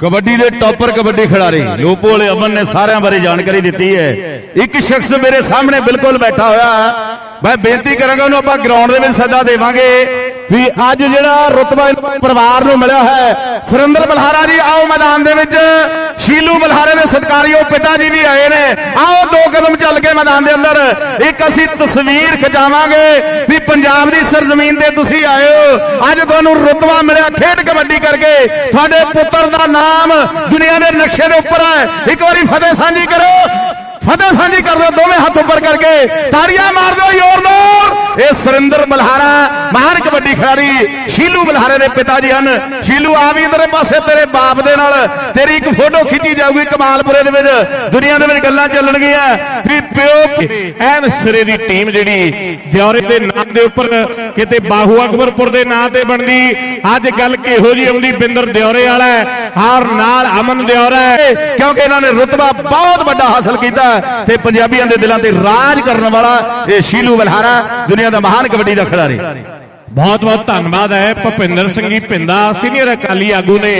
ਕਬੱਡੀ ਦੇ ਟੌਪਰ ਕਬੱਡੀ ਖਿਡਾਰੀ। ਲੋਪੋ ਵਾਲੇ ਅਮਨ ਨੇ ਸਾਰਿਆਂ ਬਾਰੇ ਜਾਣਕਾਰੀ ਦਿੱਤੀ ਹੈ। ਇੱਕ ਸ਼ਖਸ ਮੇਰੇ ਸਾਹਮਣੇ ਬਿਲਕੁਲ ਬੈਠਾ ਹੋਇਆ ਮੈਂ ਬੇਨਤੀ ਕਰਾਂਗਾ ਉਹਨੂੰ ਆਪਾਂ ਗਰਾਊਂਡ ਦੇ ਵਿੱਚ ਸੱਦਾ ਦੇਵਾਂਗੇ ਵੀ ਅੱਜ ਜਿਹੜਾ ਰੁਤਬਾ ਪਰਿਵਾਰ ਨੂੰ ਮਿਲਿਆ ਹੈ, ਸੁਰਿੰਦਰ ਬਲਹਾਰਾ ਜੀ, ਆਓ ਮੈਦਾਨ ਦੇ ਵਿੱਚ। ਸ਼ੀਲੂ ਬਲਹਾਰੇ ਦੇ ਸਤਕਾਰਯੋਗ ਪਿਤਾ ਜੀ ਵੀ ਆਏ ਨੇ। ਆਓ ਕਦਮ ਚੱਲ ਕੇ ਮੈਦਾਨ ਦੇ ਅੰਦਰ, ਇੱਕ ਅਸੀਂ ਤਸਵੀਰ ਖਿਚਾਵਾਂਗੇ ਵੀ ਪੰਜਾਬ ਦੀ ਸਰਜ਼ਮੀਨ ਤੇ ਤੁਸੀਂ ਆਏ ਹੋ। ਅੱਜ ਤੁਹਾਨੂੰ ਰੁਤਬਾ ਮਿਲਿਆ ਖੇਡ ਕਬੱਡੀ ਕਰਕੇ। ਤੁਹਾਡੇ ਪੁੱਤਰ ਦਾ ਨਾਮ ਦੁਨੀਆ ਦੇ ਨਕਸ਼ੇ ਦੇ ਉੱਪਰ ਹੈ। ਇੱਕ ਵਾਰੀ ਫਤਿਹ ਸਾਂਝੀ ਕਰੋ। ਫਤਿਹ ਸਾਂਝੀ ਕਰ ਦਿਓ ਦੋਵੇਂ ਹੱਥ ਉੱਪਰ ਕਰਕੇ। ਤਾੜੀਆਂ ਇਹ ਸੁਰਿੰਦਰ ਬਲਹਾਰਾ ਮਹਾਨ ਕਬੱਡੀ ਖਿਡਾਰੀ, ਸ਼ੀਲੂ ਬਲਹਾਰੇ ਦੇ ਪਿਤਾ ਜੀ ਹਨ। ਸ਼ੀਲੂ, ਆ ਵੀ ਇਧਰੇ ਪਾਸੇ ਤੇਰੇ ਬਾਪ ਦੇ ਨਾਲ ਤੇਰੀ ਇੱਕ ਫੋਟੋ ਖਿੱਚੀ ਜਾਊਗੀ ਕਮਾਲਪੁਰੇ ਦੇ ਵਿੱਚ। ਦੁਨੀਆ ਦੇ ਵਿੱਚ ਗੱਲਾਂ ਚੱਲਣਗੀਆਂ। ਵੀ ਪਿਓ ਐਨ ਸਿਰੇ ਦੀ ਟੀਮ ਜਿਹੜੀ ਦਿਉਰੇ ਦੇ ਨਾਮ ਦੇ ਉੱਪਰ ਕਿਤੇ ਬਾਹੂ ਅਕਬਰਪੁਰ ਦੇ ਨਾਂ ਤੇ ਬਣਦੀ, ਅੱਜ ਗੱਲ ਕਿਹੋ ਜੀ ਆਉਂਦੀ, ਬਿੰਦਰ ਦਿਉਰੇ ਵਾਲਾ ਹਰ ਔਰ ਨਾਲ ਅਮਨ ਦਿਉਰਾ ਕਿਉਂਕਿ ਇਹਨਾਂ ਨੇ ਰੁਤਬਾ ਬਹੁਤ ਵੱਡਾ ਹਾਸਲ ਕੀਤਾ ਤੇ ਪੰਜਾਬੀਆਂ ਦੇ ਦਿਲਾਂ ਤੇ ਰਾਜ ਕਰਨ ਵਾਲਾ ਇਹ ਸ਼ੀਲੂ ਬਲਹਾਰਾ ਦੁਨੀਆ ਦਾ ਮਹਾਨ ਕਬੱਡੀ ਦਾ ਖਿਡਾਰੀ। ਬਹੁਤ ਬਹੁਤ ਧੰਨਵਾਦ ਹੈ ਭੁਪਿੰਦਰ ਸਿੰਘ ਜੀ, ਪਿੰਦਾ ਸੀਨੀਅਰ ਅਕਾਲੀ ਆਗੂ ਨੇ।